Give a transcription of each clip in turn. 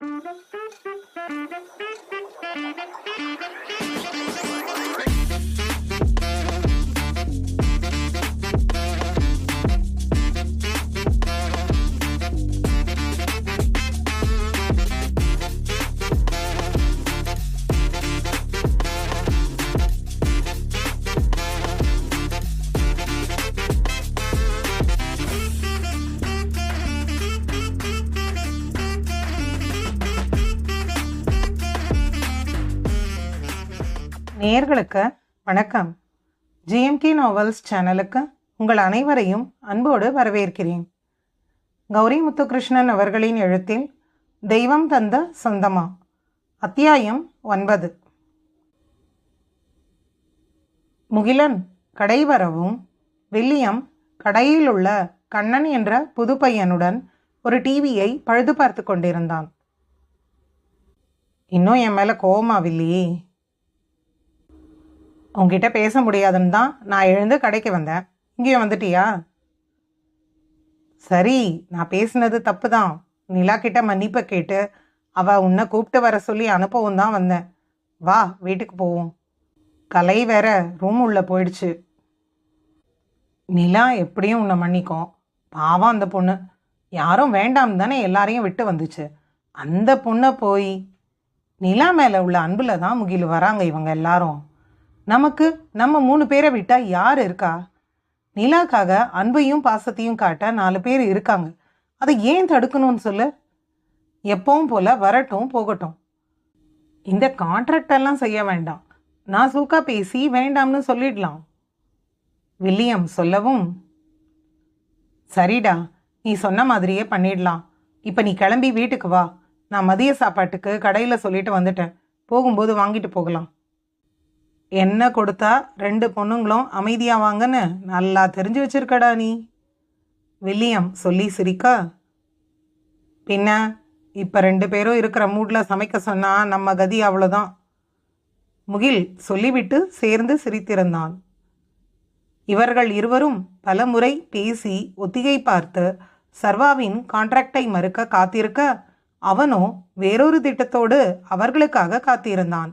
Thank you. நேயர்களுக்கு வணக்கம். GMK novels சேனலுக்கு உங்கள் அனைவரையும் அன்போடு வரவேற்கிறேன். கௌரி முத்துகிருஷ்ணன் அவர்களின் எழுத்தில் தெய்வம் தந்த சொந்தமா? அத்தியாயம் ஒன்பது. முகிலன் கடை வரவும் வில்லியம் கடையில் உள்ள கண்ணன் என்ற புது பையனுடன் ஒரு டிவியை பழுது பார்த்து கொண்டிருந்தான். இன்னும் என் மேலே கோவமா வில்லியே உங்ககிட்ட பேச முடியாதுன்னு தான் நான் எழுந்து கடைக்கு வந்தேன். இங்கேயும் வந்துட்டியா? சரி நான் பேசினது தப்பு தான் நிலா கிட்ட மன்னிப்பை கேட்டு அவ உன்னை கூப்பிட்டு வர சொல்லி அனுப்பவும் தான் வந்தேன். வா வீட்டுக்கு போவோம். கலை வேற ரூம் உள்ள போயிடுச்சு. நிலா எப்படியும் உன்னை மன்னிக்கும். பாவம் அந்த பொண்ணு. யாரும் வேண்டாம் தானே எல்லாரையும் விட்டு வந்துச்சு. அந்த பொண்ணை போய் நிலா மேலே உள்ள அன்பில் தான் முகில் வராங்க இவங்க எல்லாரும். நமக்கு நம்ம மூணு பேரை விட்டால் யார் இருக்கா? நிலாக்காக அன்பையும் பாசத்தையும் காட்ட நாலு பேர் இருக்காங்க. அதை ஏன் தடுக்கணும்னு சொல்லு? எப்பவும் போல வரட்டும் போகட்டும். இந்த கான்ட்ராக்ட் எல்லாம் செய்ய வேண்டாம். நான் சூக்கா பேசி வேண்டாம்னு சொல்லிடலாம். வில்லியம் சொல்லவும். சரிடா நீ சொன்ன மாதிரியே பண்ணிடலாம். இப்போ நீ கிளம்பி வீட்டுக்கு வா. நான் மதிய சாப்பாட்டுக்கு கடையில் சொல்லிட்டு வந்துட்டேன். போகும்போது வாங்கிட்டு போகலாம். என்ன கொடுத்தா ரெண்டு பொண்ணுங்களும் அமைதியாக வாங்கன்னு நல்லா தெரிஞ்சு வச்சிருக்கடா நீ. வில்லியம் சொல்லி சிரிக்கா. பின்ன இப்போ ரெண்டு பேரும் இருக்கிற மூடில் சமைக்க சொன்னால் நம்ம கதி அவ்வளோதான் முகில் சொல்லிவிட்டு சேர்ந்து சிரித்திருந்தான். இவர்கள் இருவரும் பலமுறை பேசி ஒத்திகை பார்த்து சர்வாவின் கான்ட்ராக்டை மறுக்க காத்திருக்க அவனோ வேறொரு திட்டத்தோடு அவர்களுக்காக காத்திருந்தான்.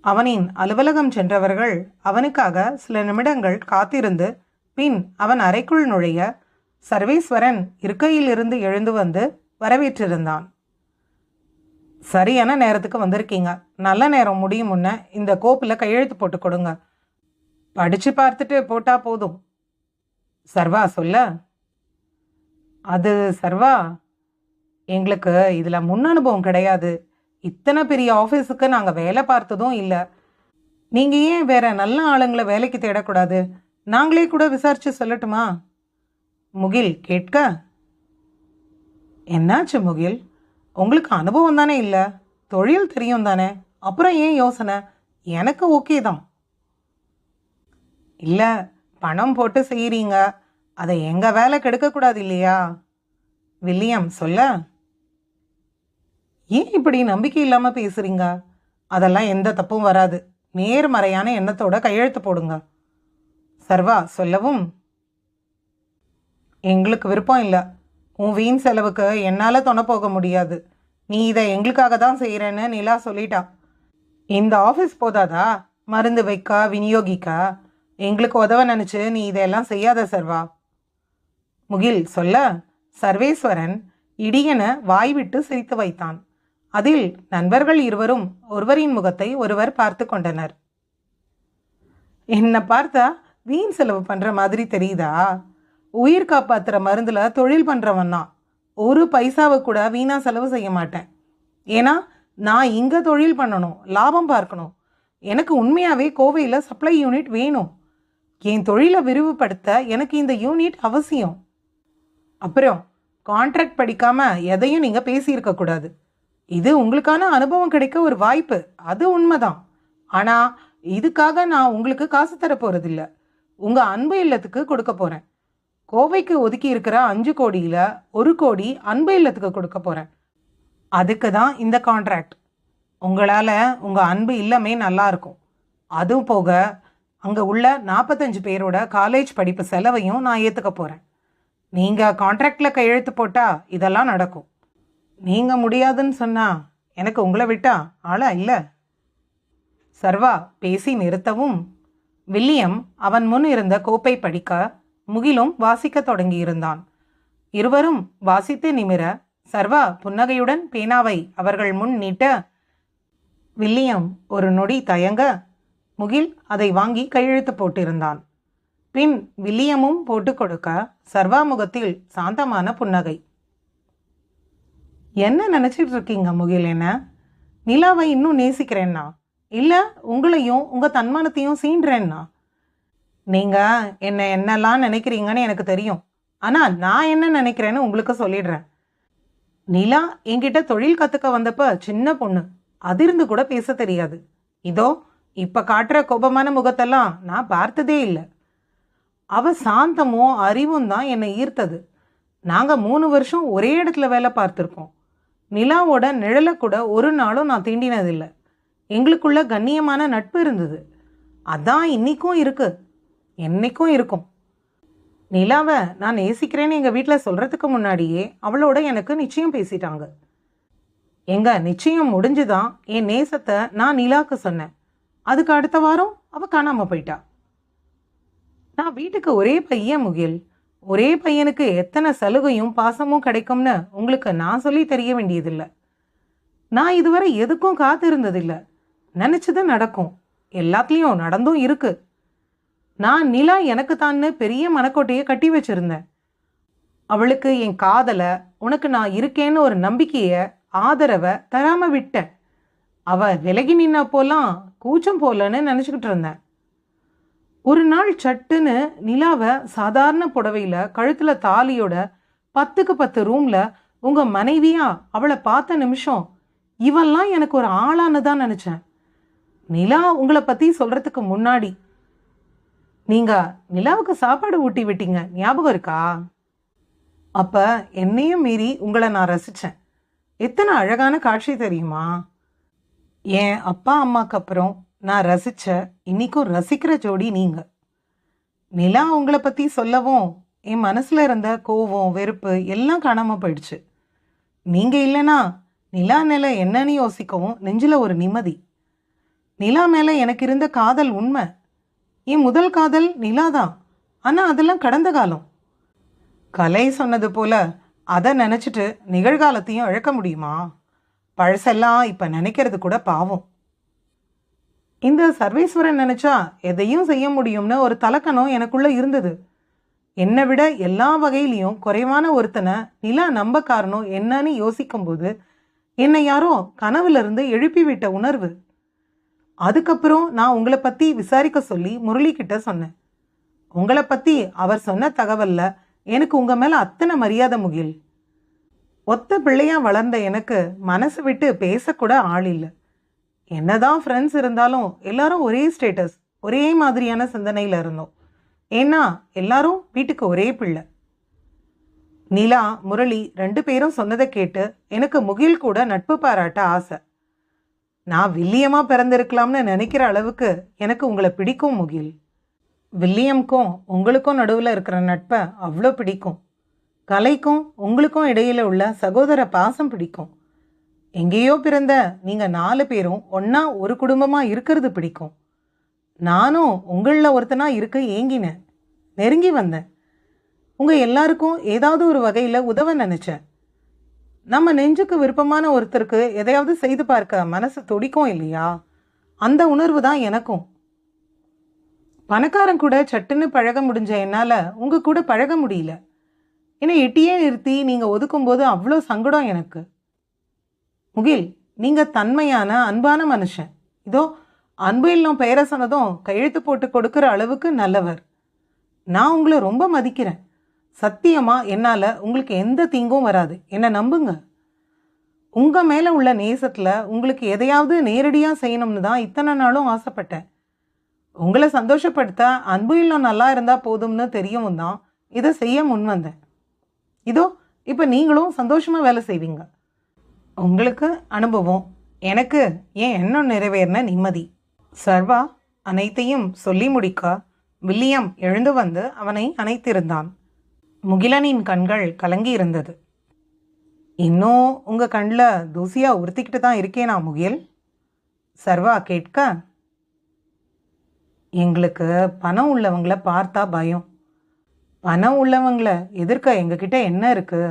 அவனின் அலுவலகம் சென்றவர்கள் அவனுக்காக சில நிமிடங்கள் காத்திருந்து பின் அவன் அறைக்குள் நுழைய சர்வேஸ்வரன் இருக்கையிலிருந்து எழுந்து வந்து வரவேற்றிருந்தான். சரியான நேரத்துக்கு வந்திருக்கீங்க? நல்ல நேரம் முடியும் முன்ன இந்த கோப்பில் கையெழுத்து போட்டு கொடுங்க. படிச்சு பார்த்துட்டு போட்டா போதும். சர்வா சொல்ல. அது சர்வா எங்களுக்கு இதில் முன் அனுபவம் கிடையாது. இத்தனை பெரிய ஆஃபீஸுக்கு நாங்கள் வேலை பார்த்ததும் இல்லை. நீங்கள் ஏன் வேற நல்ல ஆளுங்களை வேலைக்கு தேடக்கூடாது? நாங்களே கூட விசாரிச்சு சொல்லட்டுமா? முகில் கேட்க. என்னாச்சு முகில்? உங்களுக்கு அனுபவம் தானே இல்லை? தொழில் தெரியும் தானே? அப்புறம் ஏன் யோசனை? எனக்கு ஓகே தான். இல்லை பணம் போட்டு செய்கிறீங்க அதை எங்கள் வேலை கெடுக்கக்கூடாது இல்லையா? வில்லியம் சொல்ல. ஏன் இப்படி நம்பிக்கை இல்லாமல் பேசுகிறீங்க அதெல்லாம் எந்த தப்பும் வராது. நேர்மறையான எண்ணத்தோட கையெழுத்து போடுங்க. சர்வா சொல்லவும். எங்களுக்கு விருப்பம் இல்லை. உன் வீண் செலவுக்கு என்னால் துணை போக முடியாது. நீ இதை எங்களுக்காக தான் செய்கிறேன்னு நிலா சொல்லிட்டா. இந்த ஆஃபீஸ் போதாதா? மருந்து வைக்க விநியோகிக்க? எங்களுக்கு உதவ நினச்சி நீ இதையெல்லாம் செய்யாத சர்வா. முகில் சொல்ல. சர்வேஸ்வரன் இடியென வாய்விட்டு சிரித்து வைத்தான். அதில் நண்பர்கள் இருவரும் ஒருவரின் முகத்தை ஒருவர் பார்த்து கொண்டனர். என்னை பார்த்தா வீண் செலவு பண்ணுற மாதிரி தெரியுதா? உயிர் காப்பாற்றுற மருந்தில் தொழில் பண்ணுறவன் தான். ஒரு பைசாவை கூட வீணாக செலவு செய்ய மாட்டேன். ஏன்னா நான் இங்கே தொழில் பண்ணணும் லாபம் பார்க்கணும். எனக்கு உண்மையாகவே கோவையில் சப்ளை யூனிட் வேணும். என் தொழிலை விரிவுபடுத்த எனக்கு இந்த யூனிட் அவசியம். அப்புறம் கான்ட்ராக்ட் படிக்காமல் எதையும் நீங்கள் பேசியிருக்கக்கூடாது இது உங்களுக்கான அனுபவம் கிடைக்க ஒரு வாய்ப்பு. அது உண்மைதான். ஆனால் இதுக்காக நான் உங்களுக்கு காசு தர போகிறதில்ல உங்கள் அன்பு இல்லத்துக்கு கொடுக்க போகிறேன் கோவைக்கு ஒதுக்கி இருக்கிற அஞ்சு கோடியில் ஒரு கோடி அன்பு இல்லத்துக்கு கொடுக்க போகிறேன் அதுக்கு தான் இந்த கான்ட்ராக்ட் உங்களால் உங்கள் அன்பு இல்லமே நல்லாயிருக்கும் அதுவும் போக அங்கே உள்ள நாற்பத்தஞ்சு பேரோட காலேஜ் படிப்பு செலவையும் நான் ஏற்றுக்க போகிறேன் நீங்கள் கான்ட்ராக்டில் கையெழுத்து போட்டால் இதெல்லாம் நடக்கும். நீங்க முடியாதுன்னு சொன்னா எனக்கு உங்களை விட்டா ஆளா இல்லை? சர்வா பேசி நிறுத்தவும். வில்லியம் அவன் முன் இருந்த கோப்பை படிக்க முகிலும் வாசிக்கத் தொடங்கியிருந்தான். இருவரும் வாசித்து நிமிர சர்வா புன்னகையுடன் பேனாவை அவர்கள் முன் நீட்ட வில்லியம் ஒரு நொடி தயங்க முகில் அதை வாங்கி கையெழுத்து போட்டிருந்தான். பின் வில்லியமும் போட்டுக் கொடுக்க சர்வா முகத்தில் சாந்தமான புன்னகை. என்ன நினச்சிட்டு இருக்கீங்க முகிலேனா நிலாவை இன்னும் நேசிக்கிறேன்னா? இல்லை உங்களையும் உங்கள் தன்மானத்தையும் சீன்றேன்னா? நீங்கள் என்னை என்னெல்லாம் நினைக்கிறீங்கன்னு எனக்கு தெரியும். ஆனால் நான் என்ன நினைக்கிறேன்னு உங்களுக்கு சொல்லிடுறேன். நிலா என்கிட்ட தொழில் கற்றுக்க வந்தப்ப சின்ன பொண்ணு. அதிர்ந்து கூட பேச தெரியாது. இதோ இப்போ காட்டுற கோபமான முகத்தெல்லாம் நான் பார்த்ததே இல்லை. அவ சாந்தமும் அறிவும் தான் என்னை ஈர்த்தது. நாங்கள் மூணு வருஷம் ஒரே இடத்துல வேலை பார்த்துருக்கோம். நிலாவோட நிழலை கூட ஒரு நாளும் நான் தீண்டினதில்லை. எங்களுக்குள்ள கண்ணியமான நட்பு இருந்தது. அதான் இன்றைக்கும் இருக்கு. என்னைக்கும் இருக்கும். நிலாவை நான் நேசிக்கிறேன்னு எங்கள் வீட்டில் சொல்கிறதுக்கு முன்னாடியே அவளோட எனக்கு நிச்சயம் பேசிட்டாங்க. எங்கள் நிச்சயம் முடிஞ்சுதான் என் நேசத்தை நான் நிலாவுக்கு சொன்னேன். அதுக்கு அடுத்த வாரம் அவ காணாமல் போயிட்டா. நான் வீட்டுக்கு ஒரே பையன் முகில். ஒரே பையனுக்கு எத்தனை சலுகையும் பாசமும் கிடைக்கும்னு உங்களுக்கு நான் சொல்லி தெரிய வேண்டியதில்லை. நான் இதுவரை எதுக்கும் காத்திருந்ததில்லை. நினச்சது நடக்கும். எல்லாத்துலேயும் நடந்தும் இருக்கு. நான் நிலா எனக்கு தான்னு பெரிய மனக்கோட்டையை கட்டி வச்சிருந்தேன். அவளுக்கு என் காதலை உனக்கு நான் இருக்கேன்னு ஒரு நம்பிக்கையை ஆதரவை தராமல் விட்டேன். அவ விலகி நின்னப்போலாம் கூச்சம் போலன்னு நினச்சிக்கிட்டு இருந்தேன். ஒரு நாள் சட்டுன்னு நிலாவை சாதாரண புடவையில் கழுத்தில் தாலியோட பத்துக்கு பத்து ரூமில் உங்கள் மனைவியா அவளை பார்த்த நிமிஷம் இவெல்லாம் எனக்கு ஒரு ஆளான்னு தான் நினச்சேன். நிலா உங்களை பற்றி சொல்கிறதுக்கு முன்னாடி நீங்கள் நிலாவுக்கு சாப்பாடு ஊட்டி விட்டீங்க. ஞாபகம் இருக்கா? அப்போ என்னையும் மீறி உங்களை நான் ரசித்தேன் எத்தனை அழகான காட்சி தெரியுமா? என் அப்பா அம்மாக்கு அப்புறம் நான் ரசித்த இன்றைக்கும் ரசிக்கிற ஜோடி நீங்கள் நிலா உங்களை பற்றி சொல்லவும் என் மனசில் இருந்த கோவம் வெறுப்பு எல்லாம் காணாமல் போயிடுச்சு. நீங்கள் இல்லைனா நிலா நிலை என்னன்னு யோசிக்கவும் நெஞ்சில் ஒரு நிம்மதி. நிலா மேலே எனக்கு இருந்த காதல் உண்மை. என் முதல் காதல் நிலா தான். ஆனால் அதெல்லாம் கடந்த காலம். கலை சொன்னது போல் அதை நினச்சிட்டு நிகழ்காலத்தையும் இழக்க முடியுமா? பழசெல்லாம் இப்போ நினைக்கிறது கூட பாவம். இந்த சர்வேஸ்வரன் நினைச்சா எதையும் செய்ய முடியும்னு ஒரு தலக்கணம் எனக்குள்ள இருந்தது. என்னை விட எல்லா வகையிலையும் குறைவான ஒருத்தனை நிலா நம்ப காரணம் என்னன்னு யோசிக்கும்போது என்னை யாரோ கனவுலேருந்து எழுப்பிவிட்ட உணர்வு. அதுக்கப்புறம் நான் உங்களை பற்றி விசாரிக்க சொல்லி முரளிக்கிட்ட சொன்னேன். உங்களை பற்றி அவர் சொன்ன தகவலில் எனக்கு உங்கள் மேலே அத்தனை மரியாதை முகில். ஒத்த பிள்ளையாக வளர்ந்த எனக்கு மனசு விட்டு பேசக்கூட ஆள் இல்லை. என்னதான் ஃப்ரெண்ட்ஸ் இருந்தாலும் எல்லாரும் ஒரே ஸ்டேட்டஸ் ஒரே மாதிரியான சிந்தனையில் இருந்தோம். ஏன்னா எல்லாரும் வீட்டுக்கு ஒரே பிள்ளை. நிலா முரளி ரெண்டு பேரும் சொன்னதை கேட்டு எனக்கு முகில் கூட நட்பு பாராட்ட ஆசை. நான் வில்லியமாக பிறந்திருக்கலாம்னு நினைக்கிற அளவுக்கு எனக்கு உங்களை பிடிக்கும் முகில். வில்லியம்க்கும் உங்களுக்கும் நடுவில் இருக்கிற நட்பை அவ்வளோ பிடிக்கும். கலைக்கும் உங்களுக்கும் இடையில உள்ள சகோதர பாசம் பிடிக்கும். எங்கேயோ பிறந்த நீங்கள் நாலு பேரும் ஒன்றா ஒரு குடும்பமாக இருக்கிறது பிடிக்கும். நானும் உங்களில் ஒருத்தனாக இருக்க ஏங்கினேன். நெருங்கி வந்தேன். உங்கள் எல்லாருக்கும் ஏதாவது ஒரு வகையில் உதவ நினச்சேன். நம்ம நெஞ்சுக்கு விருப்பமான ஒருத்தருக்கு எதையாவது செய்து பார்க்க மனசு துடிக்கும் இல்லையா? அந்த உணர்வு தான் எனக்கும். பணக்காரன் கூட சட்டுன்னு பழக முடிஞ்ச என்னால் உங்கள் கூட பழக முடியல. என்னை எட்டியே நிறுத்தி நீங்கள் ஒதுக்கும்போது அவ்வளோ சங்கடம் எனக்கு. முகில் நீங்கள் தன்மையான அன்பான மனுஷன். இதோ அன்பு இல்லம் பெயரை சொன்னதும் கையெழுத்து போட்டு கொடுக்குற அளவுக்கு நல்லவர். நான் உங்களை ரொம்ப மதிக்கிறேன். சத்தியமாக என்னால் உங்களுக்கு எந்த தீங்கும் வராது. என்னை நம்புங்க. உங்கள் மேலே உள்ள நேசத்தில் உங்களுக்கு எதையாவது நேரடியாக செய்யணும்னு தான் இத்தனை நாளும் ஆசைப்பட்டேன். உங்களை சந்தோஷப்படுத்த அன்பு இல்லம் நல்லா இருந்தால் போதும்னு தெரியவும் தான் இதை செய்ய முன் வந்தேன் இதோ இப்போ நீங்களும் சந்தோஷமாக வேலை செய்வீங்க. உங்களுக்கு அனுபவம். எனக்கு என் எண்ணம் நிறைவேறின நிம்மதி. சர்வா அனைத்தையும் சொல்லி முடிக்க வில்லியம் எழுந்து வந்து அவனை அணைத்திருந்தான். முகிலனின் கண்கள் கலங்கி இருந்தது. இன்னும் உங்கள் கண்ணில் தூசியாக உறுத்திக்கிட்டு தான் இருக்கேனா முகில்? சர்வா கேட்க எங்களுக்கு பணம் உள்ளவங்கள பார்த்தா பயம். பணம் உள்ளவங்கள எதிர்க்க எங்ககிட்ட என்ன இருக்குது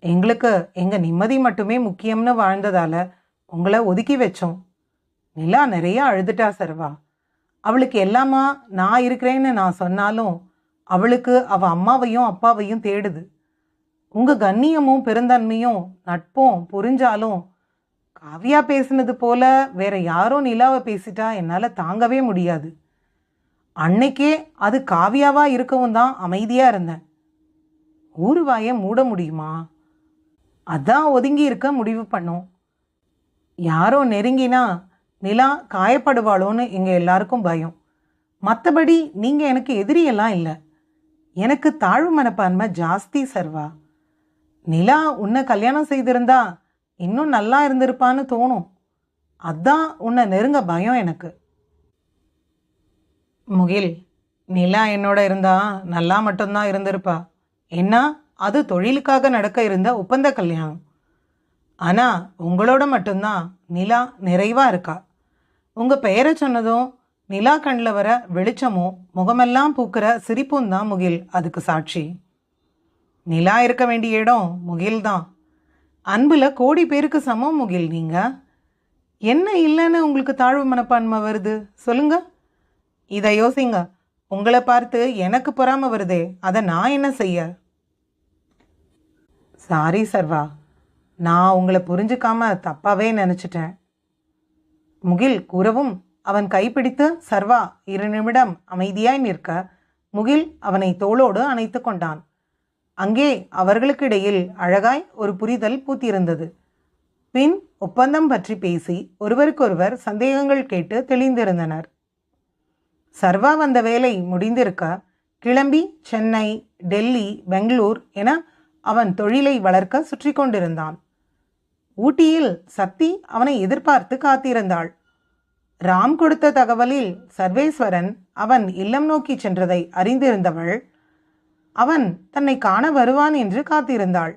எங்களுக்கு எங்கள் நிம்மதி மட்டுமே முக்கியம்னு வாழ்ந்ததால் உங்களை ஒதுக்கி வச்சோம். நிலா நிறைய அழுதுட்டா சர்வா. அவளுக்கு எல்லாமா நான் இருக்கிறேன்னு நான் சொன்னாலும் அவளுக்கு அவள் அம்மாவையும் அப்பாவையும் தேடுது. உங்கள் கண்ணியமும் பெருந்தன்மையும் நட்பும் புரிஞ்சாலும் காவியா பேசினது போல வேற யாரோ நிலாவை பேசிட்டா என்னால் தாங்கவே முடியாது. அன்னைக்கே அது காவியாவாக இருக்கவும் தான் அமைதியாக இருந்தேன். ஊருவாயை மூட முடியுமா? அதான் ஒதுங்கி இருக்க முடிவு பண்ணோம். யாரோ நெருங்கினா நிலா காயப்படுவாளோன்னு எங்கள் எல்லாருக்கும் பயம். மற்றபடி நீங்கள் எனக்கு எதிரியெல்லாம் இல்லை. எனக்கு தாழ்வு மனப்பான்மை ஜாஸ்தி சர்வா. நிலா உன்னை கல்யாணம் செய்திருந்தா இன்னும் நல்லா இருந்திருப்பான்னு தோணும். அதான் உன்னை நெருங்க பயம் எனக்கு. முகில் நிலா என்னோட இருந்தா நல்லா மட்டும்தான் இருந்திருப்பா. என்ன? அது தொழிலுக்காக நடக்க இருந்த ஒப்பந்த கல்யாணம். ஆனால் உங்களோட மட்டும்தான் நிலா நிறைவாக இருக்கா? உங்கள் பெயரை சொன்னதும் நிலா கண்ணில் வர வெளிச்சமும் முகமெல்லாம் பூக்கிற சிரிப்பும் தான் முகில் அதுக்கு சாட்சி. நிலா இருக்க வேண்டிய இடம் முகில் தான். அன்பில் கோடி பேருக்கு சமம் முகில் நீங்கள் என்ன இல்லைன்னு உங்களுக்கு தாழ்வு மனப்பான்மை வருது? சொல்லுங்க. இதை யோசிங்க. உங்களை பார்த்து எனக்கு பொறாமல் வருதே. அதை நான் என்ன செய்ய? சாரி சர்வா நான் உங்களை புரிஞ்சுக்காம தப்பாவே நினச்சிட்டேன். முகில் கூறவும் அவன் கைப்பிடித்து சர்வா இரு நிமிடம் அமைதியாய் நிற்க. முகில் அவனை தோளோடு அணைத்து கொண்டான். அங்கே அவர்களுக்கு இடையில் அழகாய் ஒரு புரிதல் பூத்திருந்தது. பின் ஒப்பந்தம் பற்றி பேசி ஒருவருக்கொருவர் சந்தேகங்கள் கேட்டு தெளிந்திருந்தனர். சர்வா வந்த வேலை முடிந்திருக்க கிளம்பி சென்னை டெல்லி பெங்களூர் என அவன் தொழிலை வளர்க்க சுற்றி கொண்டிருந்தான். ஊட்டியில் சக்தி அவனை எதிர்பார்த்து காத்திருந்தாள். ராம் கொடுத்த தகவலில் சர்வேஸ்வரன் அவன் இல்லம் நோக்கி சென்றதை அறிந்திருந்தவள் அவன் தன்னை காண வருவான் என்று காத்திருந்தாள்.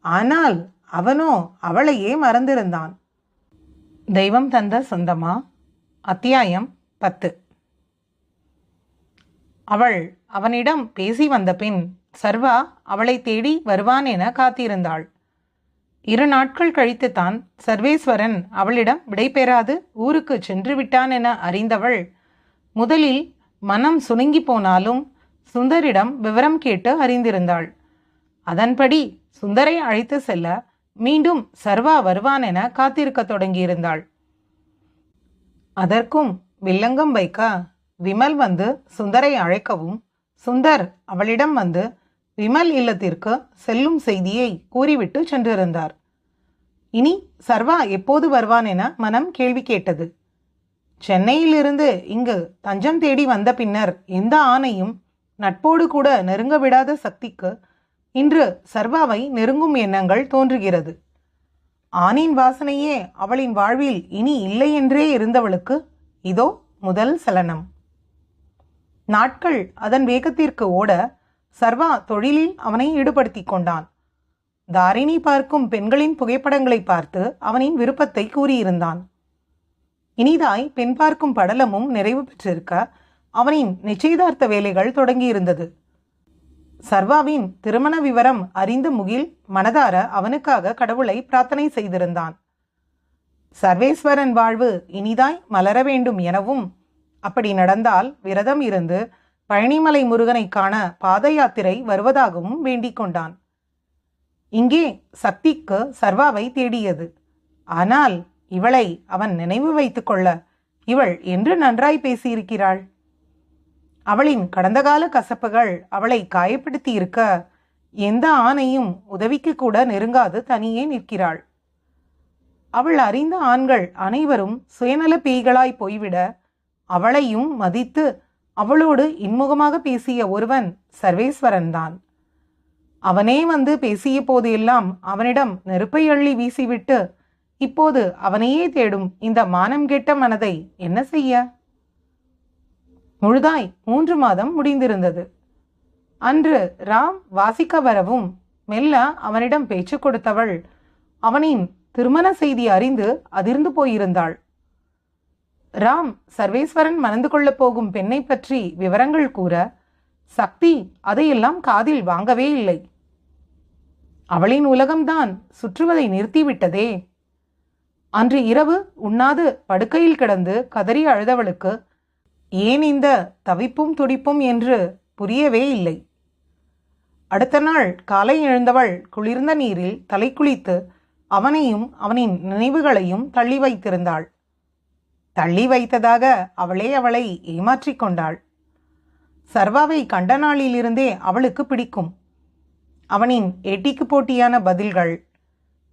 ஆனால் அவனோ அவளையே மறந்திருந்தான். தெய்வம் தந்த சொந்தமா? அத்தியாயம் பத்து. அவள் அவனிடம் பேசி வந்த பின் சர்வா அவளை தேடி வருவான் என காத்திருந்தாள். இரு நாட்கள் கழித்துத்தான் சர்வேஸ்வரன் அவளிடம் விடைபெறாது ஊருக்கு சென்று விட்டான் என அறிந்தவள் முதலில் மனம் சுணுங்கி போனாலும் சுந்தரிடம் விவரம் கேட்டு அறிந்திருந்தாள். அதன்படி சுந்தரை அழைத்து செல்ல மீண்டும் சர்வா வருவான் என காத்திருக்கத் தொடங்கியிருந்தாள். அதற்கும் வில்லங்கம் வைக்க விமல் வந்து சுந்தரை அழைக்கவும் சுந்தர் அவளிடம் வந்து விமல் இல்லத்திற்கு செல்லும் செய்தியை கூறிவிட்டு சென்றிருந்தார். இனி சர்வா எப்போது வருவான் என மனம் கேள்வி கேட்டது. சென்னையிலிருந்து இங்கு தஞ்சம் தேடி வந்த பின்னர் எந்த ஆணையும் நட்போடு கூட நெருங்க விடாத சக்திக்கு இன்று சர்வாவை நெருங்கும் எண்ணங்கள் தோன்றுகிறது. ஆணின் வாசனையே அவளின் வாழ்வில் இனி இல்லை என்றே இருந்தவளுக்கு இதோ முதல் சலனம். நாட்கள் அதன் வேகத்திற்கு ஓட சர்வா தொழிலில் அவனை ஈடுபடுத்திக் கொண்டான். தாரிணி பார்க்கும் பெண்களின் புகைப்படங்களை பார்த்து அவனின் விருப்பத்தை கூறியிருந்தான். இனிதாய் பெண் பார்க்கும் படலமும் நிறைவு பெற்றிருக்க அவனின் நிச்சயதார்த்த வேலைகள் தொடங்கியிருந்தது. சர்வாவின் திருமண விவரம் அறிந்த முகில் மனதார அவனுக்காக கடவுளை பிரார்த்தனை செய்திருந்தான். சர்வேஸ்வரன் வாழ்வு இனிதாய் மலர வேண்டும் எனவும் அப்படி நடந்தால் விரதம் இருந்து பழனிமலை முருகனை காண பாத யாத்திரை வருவதாகவும் வேண்டிக் கொண்டான். இங்கே சக்திக்கு சர்வாவை தேடியது. ஆனால் இவளை அவன் நினைவு வைத்துக் கொள்ள இவள் என்று நன்றாய் பேசியிருக்கிறாள். அவளின் கடந்த கால கசப்புகள் அவளை காயப்படுத்தி இருக்க எந்த ஆணையும் உதவிக்கு கூட நெருங்காது தனியே நிற்கிறாள். அவள் அறிந்த ஆண்கள் அனைவரும் சுயநல பேய்களாய் போய்விட அவளையும் மதித்து அவளோடு இன்முகமாக பேசிய ஒருவன் சர்வேஸ்வரன்தான். அவனே வந்து பேசிய போதெல்லாம் அவனிடம் நெருப்பை அள்ளி வீசிவிட்டு இப்போது அவனையே தேடும் இந்த மானம் கெட்ட மனதை என்ன செய்ய? முழுதாய் மூன்று மாதம் முடிந்திருந்தது. அன்று ராம் வாசிக்க வரவும் மெல்ல அவனிடம் பேச்சு கொடுத்தவள் அவனின் திருமண செய்தி அறிந்து அதிர்ந்து போயிருந்தாள். ராம் சர்வேஸ்வரன் மணந்து கொள்ளப் போகும் பெண்ணை பற்றி விவரங்கள் கூற சக்தி அதையெல்லாம் காதில் வாங்கவே இல்லை. அவளின் உலகம்தான் சுற்றுவதை நிறுத்திவிட்டதே. அன்று இரவு உண்ணாது படுக்கையில் கிடந்து கதறி அழுதவளுக்கு ஏன் இந்த தவிப்பும் துடிப்பும் என்று புரியவே இல்லை. அடுத்த நாள் காலை எழுந்தவள் குளிர்ந்த நீரில் தலை குளித்து அவனையும் அவனின் நினைவுகளையும் தள்ளி வைத்திருந்தாள். தள்ளி வைத்ததாக அவளே அவளை ஏமாற்றிக் கொண்டாள். சர்வாவை கண்ட நாளிலிருந்தே அவளுக்கு பிடிக்கும். அவனின் எட்டிக்கு போட்டியான பதில்கள்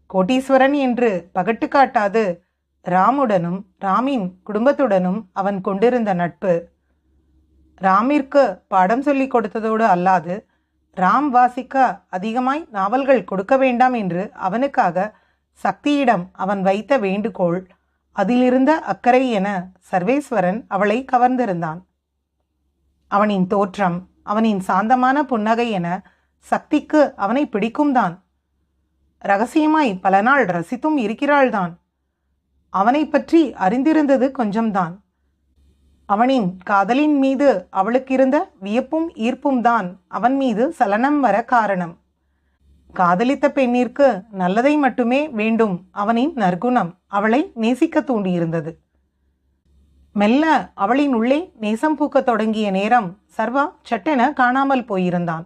கோட்டீஸ்வரன் என்று பகட்டு காட்டாது ராமுடனும் ராமின் குடும்பத்துடனும் அவன் கொண்டிருந்த நட்பு. ராமிற்கு பாடம் சொல்லிக் கொடுத்ததோடு அல்லாது ராம் வாசிக்க அதிகமாய் நாவல்கள் கொடுக்க வேண்டாம் என்று அவனுக்காக சக்தியிடம் அவன் வைத்த வேண்டுகோள் அதிலிருந்த அக்கறை என சர்வேஸ்வரன் அவளை கவர்ந்திருந்தான். அவனின் தோற்றம் அவனின் சாந்தமான புன்னகை என சக்திக்கு அவனை பிடிக்கும் தான் ரகசியமாய் பல நாள் ரசித்தும் இருக்கிறாள்தான். அவனை பற்றி அறிந்திருந்தது கொஞ்சம்தான். அவனின் காதலின் மீது அவளுக்கிருந்த வியப்பும் ஈர்ப்பும் தான் அவன் மீது சலனம் வர காரணம். காதலித்த பெண்ணிற்கு நல்லதை மட்டுமே வேண்டும் அவனின் நற்குணம். அவளை நேசிக்க தூண்டியிருந்தது. மெல்ல அவளின் உள்ளே நேசம் பூக்கத் தொடங்கிய நேரம் சர்வா சட்டென காணாமல் போயிருந்தான்.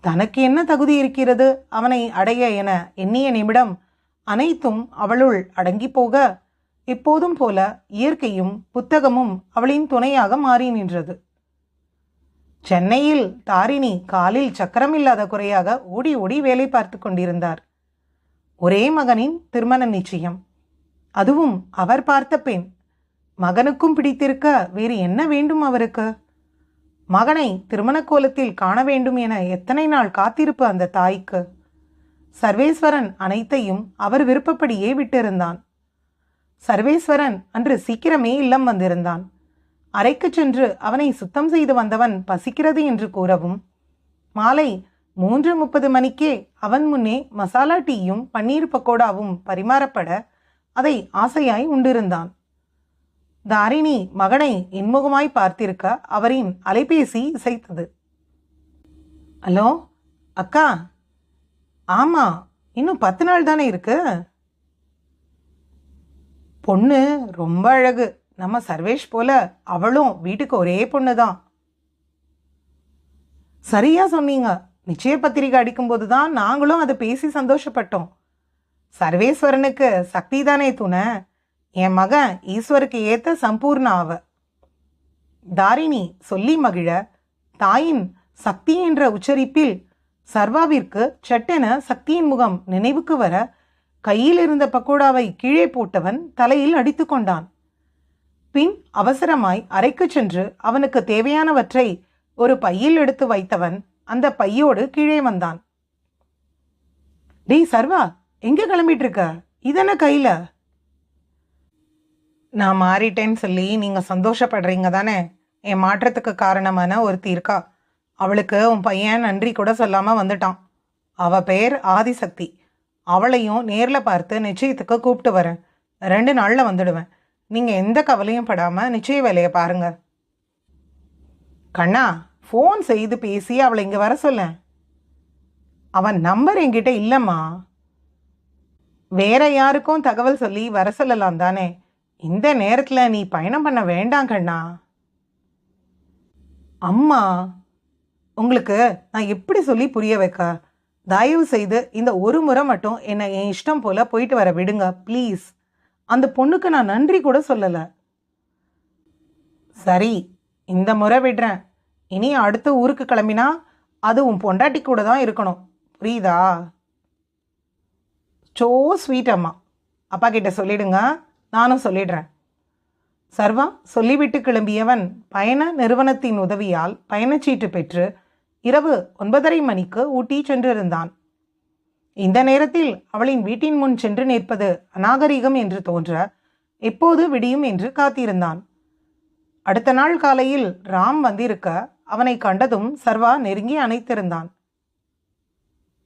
தனக்கு என்ன தகுதி இருக்கிறது? அவனை அடைய என எண்ணிய நிமிடம் அனைத்தும் அவளுள் அடங்கி போக எப்போதும் போல இயற்கையும் புத்தகமும் அவளின் துணையாக மாறி நின்றது. சென்னையில் தாரிணி காலில் சக்கரம் இல்லாத குறையாக ஓடி ஓடி வேலை பார்த்து கொண்டிருந்தார். ஒரே மகனின் திருமண நிச்சயம். அதுவும் அவர் பார்த்த பெண். மகனுக்கும் பிடித்திருக்க வேறு என்ன வேண்டும் அவருக்கு? மகனை திருமண கோலத்தில் காண வேண்டும் என எத்தனை நாள் காத்திருப்பு அந்த தாய்க்கு? சர்வேஸ்வரன் அனைத்தையும் அவர் விருப்பப்படியே விட்டிருந்தான். சர்வேஸ்வரன் அன்று சீக்கிரமே இல்லம் வந்திருந்தான். அறைக்கு சென்று அவனை சுத்தம் செய்து வந்தவன் பசிக்கிறது என்று கூறவும் மாலை மூன்று முப்பது மணிக்கே அவன் முன்னே மசாலா டீயும் பன்னீர் பக்கோடாவும் பரிமாறப்பட அதை ஆசையாய் உண்டிருந்தான். தாரிணி மகனை இன்முகமாய் பார்த்திருக்க அவரின் அலைபேசி இசைத்தது. ஹலோ அக்கா ஆமா இன்னும் பத்து நாள் தானே இருக்கு? பொண்ணு ரொம்ப அழகு. நம்ம சர்வேஷ் போல அவளும் வீட்டுக்கு ஒரே பொண்ணு தான் சரியா சொன்னீங்க. நிச்சய பத்திரிகை அடிக்கும்போது தான் நாங்களும் அதை பேசி சந்தோஷப்பட்டோம். சர்வேஸ்வரனுக்கு சக்தி தானே துணை. என் மகன் ஈஸ்வருக்கு ஏத்த சம்பூர்ண ஆவ தாரிணி சொல்லி மகிழ தாயின் சக்தி என்ற உச்சரிப்பில் சர்வாவிற்கு சட்டென சக்தியின் முகம் நினைவுக்கு வர கையில் இருந்த பக்கோடாவை கீழே போட்டவன் தலையில் அடித்து கொண்டான். பின் அவசரமாய் அறைக்கு சென்று அவனுக்கு தேவையானவற்றை ஒரு பையில் எடுத்து வைத்தவன் அந்த பையோடு கீழே வந்தான். டேய் சர்வா எங்க கிளம்பிட்டு இருக்க இதென்ன கையில? நான் மாறிட்டேன்னு சொல்லி நீங்க சந்தோஷப்படுறீங்க தானே? என் மாற்றத்துக்கு காரணமான ஒருத்தி இருக்கா. அவளுக்கு உன் பையன் நன்றி கூட சொல்லாம வந்துட்டான். அவ பெயர் ஆதிசக்தி. அவளையும் நேர்ல பார்த்து நிச்சயத்துக்கு கூப்பிட்டு வரேன். ரெண்டு நாள்ல வந்துடுவேன். நீங்க எந்த கவலையும் படாம நிச்சய வேலையை பாருங்க. கண்ணா ஃபோன் செய்து பேசி அவளை இங்கே வர சொல்ல. அவன் நம்பர் என்கிட்ட இல்லைம்மா. வேற யாருக்கும் தகவல் சொல்லி வர சொல்லலாம் தானே. இந்த நேரத்தில் நீ பயணம் பண்ண வேண்டாம் கண்ணா. அம்மா உங்களுக்கு நான் எப்படி சொல்லி புரிய வைக்க? தயவு செய்து இந்த ஒரு முறை மட்டும் என்னை என் இஷ்டம் போல போயிட்டு வர விடுங்க ப்ளீஸ் அந்த பொண்ணுக்கு நான் நன்றி கூட சொல்லலை. சரி இந்த முறை விடுறேன். இனி அடுத்த ஊருக்கு கிளம்பினா அது உன் பொண்டாட்டி கூட தான் இருக்கணும். புரியுதா? சோ ஸ்வீட் அம்மா. அப்பா கிட்ட சொல்லிடுங்க நானும் சொல்லிடுறேன். சர்வா சொல்லிவிட்டு கிளம்பியவன் பயண நிறுவனத்தின் உதவியால் பயணச்சீட்டு பெற்று இரவு ஒன்பதரை மணிக்கு ஊட்டி சென்றிருந்தான். இந்த நேரத்தில் அவளின் வீட்டின் முன் சென்று நிற்பது அநாகரிகம் என்று தோன்ற எப்போது விடியும் என்று காத்திருந்தான். அடுத்த நாள் காலையில் ராம் வந்திருக்க அவனை கண்டதும் சர்வா நெருங்கி அணைத்திருந்தான்.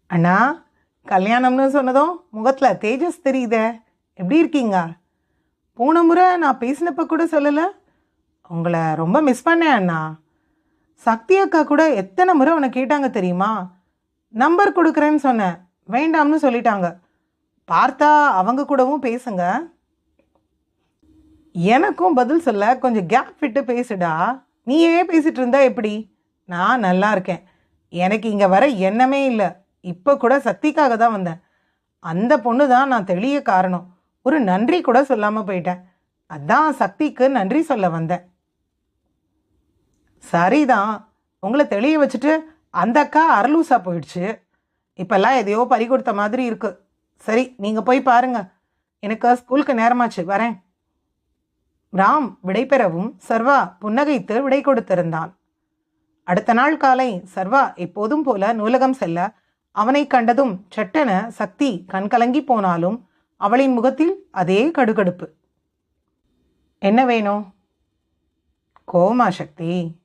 அண்ணா கல்யாணம்னு சொன்னதும் முகத்தில் தேஜஸ் தெரியுதே? எப்படி இருக்கீங்க? போன முறை நான் பேசினப்ப கூட சொல்லலை. உங்களை ரொம்ப மிஸ் பண்ணேன் அண்ணா. சக்தி அக்கா கூட எத்தனை முறை உன்னை கேட்டாங்க தெரியுமா? நம்பர் கொடுக்குறேன்னு சொன்னேன். வேண்டாம்னு சொல்லிட்டாங்க. பார்த்தா அவங்க கூடவும் பேசுங்க. எனக்கும் பதில் சொல்ல கொஞ்சம் கேப் விட்டு பேசுடா. நீயே பேசிட்டு இருந்தா எப்படி? நான் நல்லா இருக்கேன். எனக்கு இங்கே வர எண்ணமே இல்லை. இப்போ கூட சக்திக்காக தான் வந்தேன். அந்த பொண்ணு தான் நான் தெளிய காரணம். ஒரு நன்றி கூட சொல்லாமல் போயிட்டேன். அதான் சக்திக்கு நன்றி சொல்ல வந்தேன். சரிதான். உங்களை தெளிய வச்சுட்டு அந்த அக்கா அரலூசா போயிடுச்சு. இப்போல்லாம் எதையோ பறி கொடுத்த மாதிரி இருக்கு. சரி நீங்கள் போய் பாருங்க. எனக்கு ஸ்கூலுக்கு நேரமாச்சு வரேன். ராம் விடைபெறவும் சர்வா புன்னகைத்து விடை கொடுத்திருந்தான். அடுத்த நாள் காலை சர்வா எப்போதும் போல நூலகம் செல்ல அவனை கண்டதும் சட்டென சக்தி கண்கலங்கி போனாலும் அவளின் முகத்தில் அதே கடுகடுப்பு. என்ன வேணும்? கோமா சக்தி.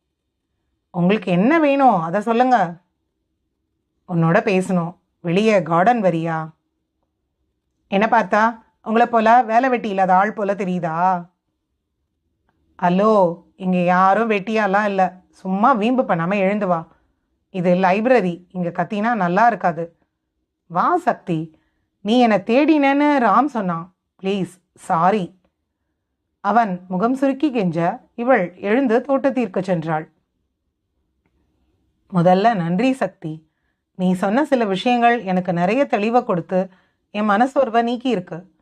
உங்களுக்கு என்ன வேணும்? அதை சொல்லுங்கள் உன்னோட பேசணும். வெளியே கார்டன் வரியா? என்ன பார்த்தா? உங்களை போல வேலை வெட்டி இல்லாத ஆள் போல தெரியுதா? ஹலோ இங்கே யாரும் வெட்டியாலாம் இல்லை. சும்மா வீம்பு பண்ணாமல் எழுந்து வா. இது லைப்ரரி இங்கே கத்தினா நல்லா இருக்காது. வா சக்தி. நீ என்னை தேடினேன்னு ராம் சொன்னான். ப்ளீஸ் சாரி அவன் முகம் சுருக்கி கெஞ்ச இவள் எழுந்து தோட்டத்திற்கு சென்றாள். முதல்ல நன்றி சக்தி. நீ சொன்ன சில விஷயங்கள் எனக்கு நிறைய தெளிவை கொடுத்து என் மனசோர்வை நீக்கி இருக்கு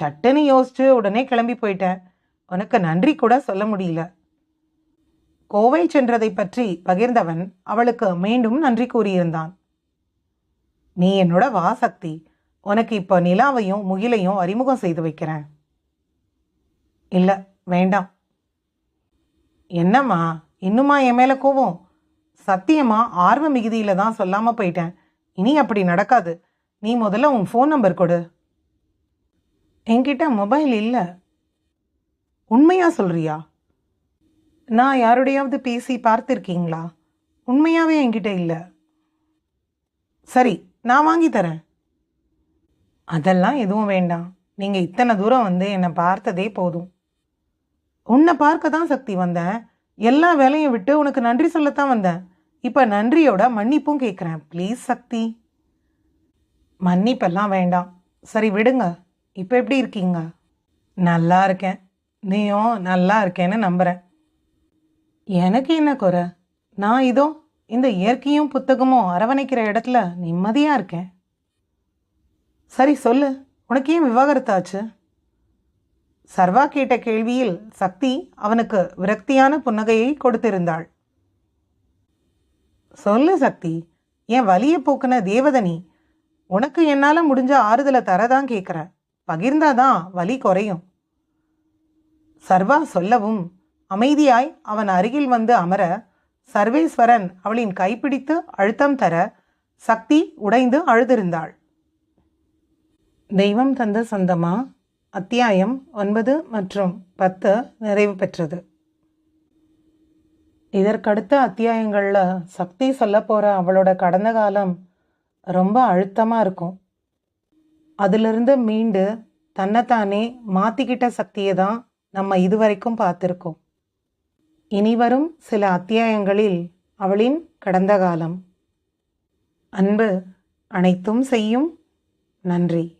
சட்டுன்னு யோசிச்சு உடனே கிளம்பி போயிட்டேன். உனக்கு நன்றி கூட சொல்ல முடியல. கோவை சென்றதை பற்றி பகிர்ந்தவன் அவளுக்கு மீண்டும் நன்றி கூறியிருந்தான். நீ என்னோட வா சக்தி உனக்கு இப்போ நிலாவையும் முகிலையும் அறிமுகம் செய்து வைக்கிறேன். இல்லை வேண்டாம். என்னம்மா இன்னுமா என் மேலே கோவம்? சத்தியமாக ஆர்வ மிகுதியில் தான் சொல்லாமல் போயிட்டேன். இனி அப்படி நடக்காது. நீ முதல்ல உன் ஃபோன் நம்பர் கொடு. என்கிட்ட மொபைல் இல்லை. உண்மையாக சொல்கிறியா நான் யாருடையாவது பேசி பார்த்துருக்கீங்களா? உண்மையாகவே என்கிட்ட இல்லை. சரி நான் வாங்கி தரேன். அதெல்லாம் எதுவும் வேண்டாம். நீங்கள் இத்தனை தூரம் வந்து என்னை பார்த்ததே போதும். உன்னை பார்க்க தான் சக்தி வந்தேன். எல்லா வேலையும் விட்டு உனக்கு நன்றி சொல்லத்தான் வந்தேன். இப்போ நன்றியோட மன்னிப்பும் கேட்குறேன் ப்ளீஸ் சக்தி. மன்னிப்பெல்லாம் வேண்டாம். சரி விடுங்க. இப்போ எப்படி இருக்கீங்க? நல்லா இருக்கேன். நீயும் நல்லா இருக்கேன்னு நம்புகிறேன் எனக்கு என்ன குறை? நான் இதோ இந்த இயற்கையும் புத்தகமும் அரவணைக்கிற இடத்துல நிம்மதியாக இருக்கேன். சரி சொல்லு. உனக்கு ஏன் விவாகரத்தாச்சு? சர்வா கேட்ட கேள்வியில் சக்தி அவனுக்கு விரக்தியான புன்னகையை கொடுத்திருந்தாள். சொல்லு சக்தி என் வலியை போக்குன தேவதனி உனக்கு என்னால் முடிஞ்ச ஆறுதலை தரதான் கேட்குற பகிர்ந்தாதான் வலி குறையும். சர்வா சொல்லவும் அமைதியாய் அவன் அருகில் வந்து அமர சர்வேஸ்வரன் அவளின் கைப்பிடித்து அழுத்தம் தர சக்தி உடைந்து அழுதிருந்தாள். தெய்வம் தந்த சொந்தமா? அத்தியாயம் ஒன்பது மற்றும் பத்து நிறைவு பெற்றது. இதற்கடுத்த அத்தியாயங்களில் சக்தி சொல்ல போகிற அவளோட கடந்த காலம் ரொம்ப அழுத்தமாக இருக்கும். அதிலிருந்து மீண்டு தன்னைத்தானே மாற்றிக்கிட்ட சக்தியை தான் நம்ம இதுவரைக்கும் பார்த்துருக்கோம். இனி வரும் சில அத்தியாயங்களில் அவளின் கடந்த காலம். அன்பு அனைத்தும் செய்யும். நன்றி.